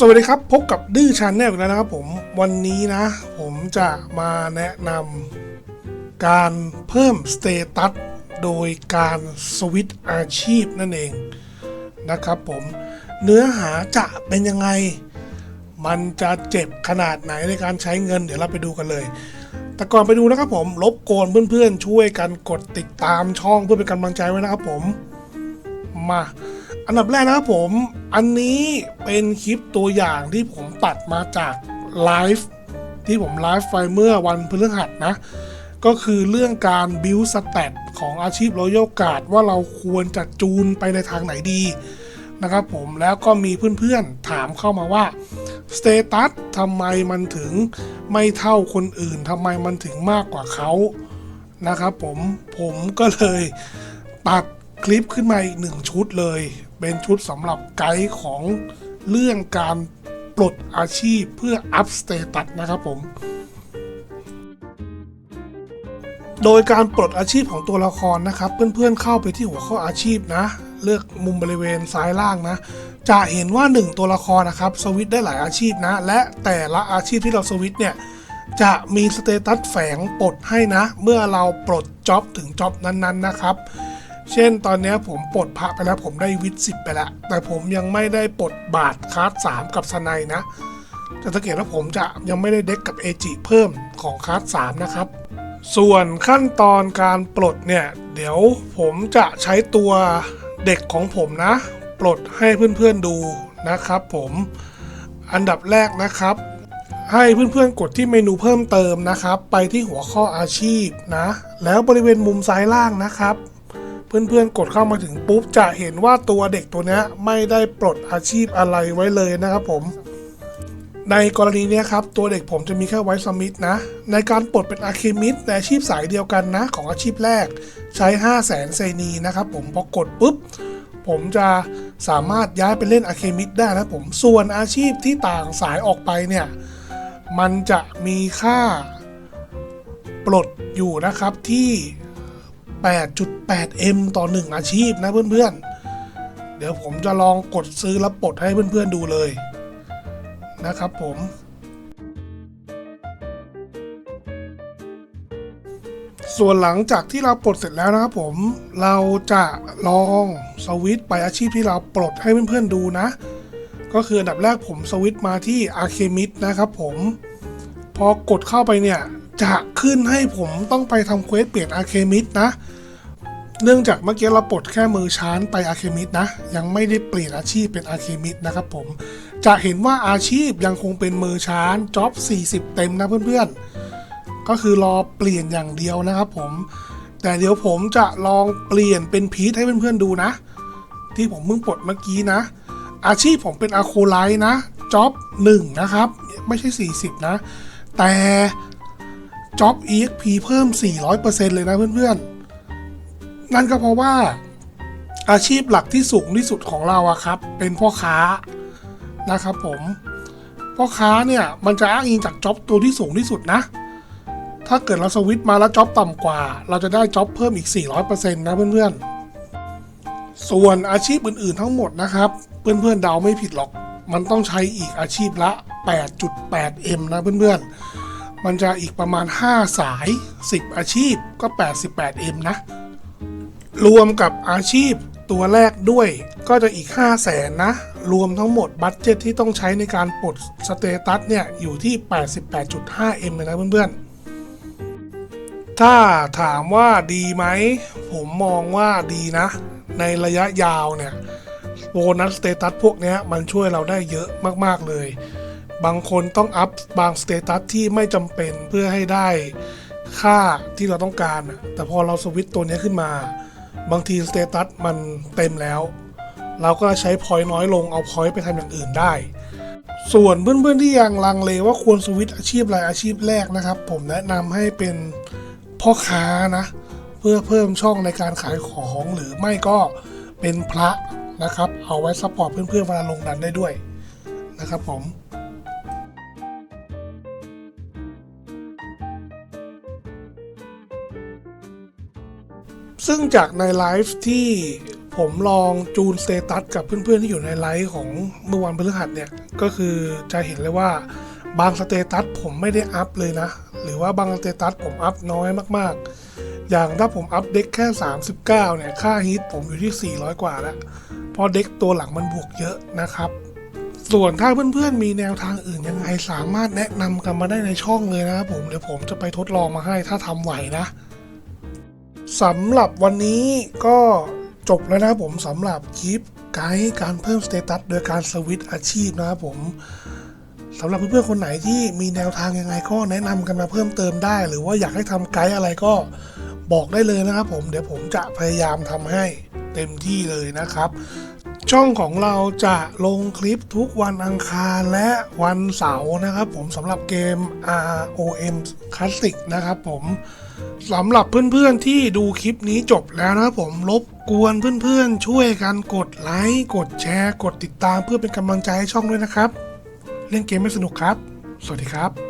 สวัสดีครับ พบกับดื้อชาแนลอีกแล้วนะครับผมวันนี้นะ ผมจะมาแนะนำการเพิ่มสเตตัสโดยการสวิตช์อาชีพนั่นเองนะครับผมเนื้อหาจะเป็นยังไง มันจะเจ็บขนาดไหนในการใช้เงินเดี๋ยวเราไปดูกันเลย แต่ก่อนไปดูนะครับผมรบโกนเพื่อนๆ ช่วยกันกดติดตามช่องเพื่อเป็นกำลังใจไว้นะครับผมมา อันดับแรกนะครับผม อันนี้เป็นคลิปตัวอย่างที่ผมตัดมาจากไลฟ์ที่ผมไลฟ์ไปเมื่อวันพฤหัสนะ ก็คือเรื่องการบิวสแตทของอาชีพรอยัลการ์ดว่าเราควรจะจูนไปในทางไหนดีนะครับผมแล้วก็มีเพื่อนๆถามเข้ามาว่าสเตตัสทำไมมันถึงไม่เท่าคนอื่นทำไมมันถึงมากกว่าเขานะครับผมผมก็เลยตัด คลิปขึ้นมาอีกหนึ่งชุดเลย เป็นชุดสำหรับไกด์ของเรื่องการปลดอาชีพเพื่ออัพสเตตัสนะครับผม โดยการปลดอาชีพของตัวละครนะครับ เพื่อนๆเข้าไปที่หัวข้ออาชีพนะ เลือกมุมบริเวณซ้ายล่างนะ จะเห็นว่า 1 ตัวละครนะครับสวิตได้หลายอาชีพนะ และแต่ละอาชีพที่เราสวิตเนี่ยจะมีสเตตัสแฝงปลดให้นะ เมื่อเราปลดจ็อบถึงจ็อบนั้นๆนะครับ เช่นตอนนี้ผมปลดพระไปแล้วผมได้วิทย์สิบไปแล้ว แต่ผมยังไม่ได้ปลดบาทคาร์ดสามกับสไนนะจะสังเกตว่าผมจะยังไม่ได้เด็กกับเอจิเพิ่มของคาร์ดสามนะครับ ส่วนขั้นตอนการปลดเนี่ย เดี๋ยวผมจะใช้ตัวเด็กของผมนะ ปลดให้เพื่อนๆดูนะครับผมอันดับแรกนะครับ ให้เพื่อนๆกดที่เมนูเพิ่มเติมนะครับ ไปที่หัวข้ออาชีพนะ แล้วบริเวณมุมซ้ายล่างนะครับ เพื่อนๆ กดเข้ามาถึงปุ๊บจะเห็นว่าตัวเด็กตัวนี้ไม่ได้ปลดอาชีพอะไรไว้เลยนะครับผม ในกรณีนี้ครับ ตัวเด็กผมจะมีแค่ไวท์สมิธนะ ในการปลดเป็นอาเคมิดในอาชีพสายเดียวกันนะ ของอาชีพแรกใช้ 5 0 0แสนเซนีนะครับผมพอกดปุ๊บผมจะสามารถย้ายไปเล่นอาเคมิดได้นะผม ส่วนอาชีพที่ต่างสายออกไปเนี่ย มันจะมีค่าปลดอยู่นะครับที่ 8.8M ต่อ 1 อาชีพนะเพื่อนๆ เดี๋ยวผมจะลองกดซื้อแล้วปลดให้เพื่อนๆดูเลยนะครับผมส่วนหลังจากที่เราปลดเสร็จแล้วนะครับผมเราจะลองสวิตไปอาชีพที่เราปลดให้เพื่อนๆดูนะ ก็คืออันดับแรกผมสวิตมาที่อาเคมิดนะครับผม พอกดเข้าไปเนี่ย จะขึ้นให้ผมต้องไปทำเควสเปลี่ยนอาเคมิดนะ เนื่องจากเมื่อกี้เราปลดแค่มือชานไปอาเคมิดนะ ยังไม่ได้เปลี่ยนอาชีพเป็นอาเคมิดนะครับผม จะเห็นว่าอาชีพยังคงเป็นมือชานจ็อบ 40 เต็มนะเพื่อนๆ ก็คือรอเปลี่ยนอย่างเดียวนะครับผม แต่เดี๋ยวผมจะลองเปลี่ยนเป็นพีทให้เพื่อนๆดูนะ ที่ผมเพิ่งปลดเมื่อกี้นะ อาชีพผมเป็นอะโคไลท์นะจ็อบ1นะครับ ไม่ใช่ 40 นะ แต่ จ็อบ EXP เพิ่ม 400%เลยนะเพื่อนๆ นั่นก็เพราะว่าอาชีพหลักที่สูงที่สุดของเราอะครับ เป็นพ่อค้านะครับผม พ่อค้าเนี่ย มันจะอ้างอิงจากจ็อบตัวที่สูงที่สุดนะ ถ้าเกิดเราสวิตมาแล้วจ็อบต่ำกว่า เราจะได้จ็อบเพิ่มอีก 400%นะเพื่อนๆ ส่วนอาชีพอื่นๆทั้งหมดนะครับ เพื่อนๆเดาไม่ผิดหรอก มันต้องใช้อีกอาชีพละ 8.8M นะเพื่อนๆ มันจะอีกประมาณ 5 สาย 10 อาชีพก็ 88M นะ รวมกับอาชีพตัวแรกด้วยก็จะอีก 5 0 0แสนนะ รวมทั้งหมดบัตเจ็ตที่ต้องใช้ในการปลดสเตตัสเนี่ย อยู่ที่ 88.5M เลยนะเพื่อนๆ ถ้าถามว่าดีไหม ผมมองว่าดีนะ ในระยะยาวเนี่ยโบนัสสเตตัสพวกนี้มันช่วยเราได้เยอะมากๆเลย บางคนต้องอัพบางสเตตัสที่ไม่จำเป็นเพื่อให้ได้ค่าที่เราต้องการ แต่พอเราสวิตตัวนี้ขึ้นมา บางทีสเตตัสมันเต็มแล้ว เราก็ใช้พอยต์น้อยลงเอาพอยต์ไปทำอย่างอื่นได้ ส่วนเพื่อนๆที่ยังลังเลว่าควรสวิตอาชีพอะไรอาชีพแรกนะครับ ผมแนะนำให้เป็นพ่อค้านะ เพื่อเพิ่มช่องในการขายของหรือไม่ก็เป็นพระนะครับ เอาไว้ซัพพอร์ตเพื่อนๆเวลาลงดันได้ด้วยนะครับผม ซึ่งจากในไลฟ์ที่ผมลองจูนสเตตัสกับเพื่อนๆที่อยู่ในไลฟ์ของเมื่อวันพฤหัสเนี่ย ก็คือจะเห็นเลยว่าบางสเตตัสผมไม่ได้อัพเลยนะ หรือว่าบางสเตตัสผมอัพน้อยมากๆ อย่างถ้าผมอัพเด็กแค่ 39 เนี่ย ค่าฮิตผมอยู่ที่ 400 กว่าแล้ว เพราะเด็กตัวหลังมันบวกเยอะนะครับ ส่วนถ้าเพื่อนๆ มีแนวทางอื่นยังไงสามารถแนะนำกันมาได้ในช่องเลยนะครับผม เดี๋ยวผมจะไปทดลองมาให้ถ้าทำไหวนะ สำหรับวันนี้ก็จบแล้วนะครับผมสำหรับคลิปไกด์การเพิ่มสเตตัสโดยการสวิตอาชีพนะครับผมสำหรับเพื่อนๆคนไหนที่มีแนวทางยังไงก็แนะนำกันมาเพิ่มเติมได้ หรือว่าอยากให้ทำไกด์อะไรก็บอกได้เลยนะครับผมเดี๋ยวผมจะพยายามทำให้เต็มที่เลยนะครับ ช่องของเราจะลงคลิปทุกวันอังคารและวันเสาร์นะครับผมสำหรับเกม ROM Classic นะครับผม สำหรับเพื่อนๆที่ดูคลิปนี้จบแล้วนะครับผมรบกวนเพื่อนๆ ช่วยกันกดไลค์กดแชร์ กดติดตามเพื่อเป็นกำลังใจให้ช่องด้วยนะครับ เล่นเกมไม่สนุกครับ สวัสดีครับ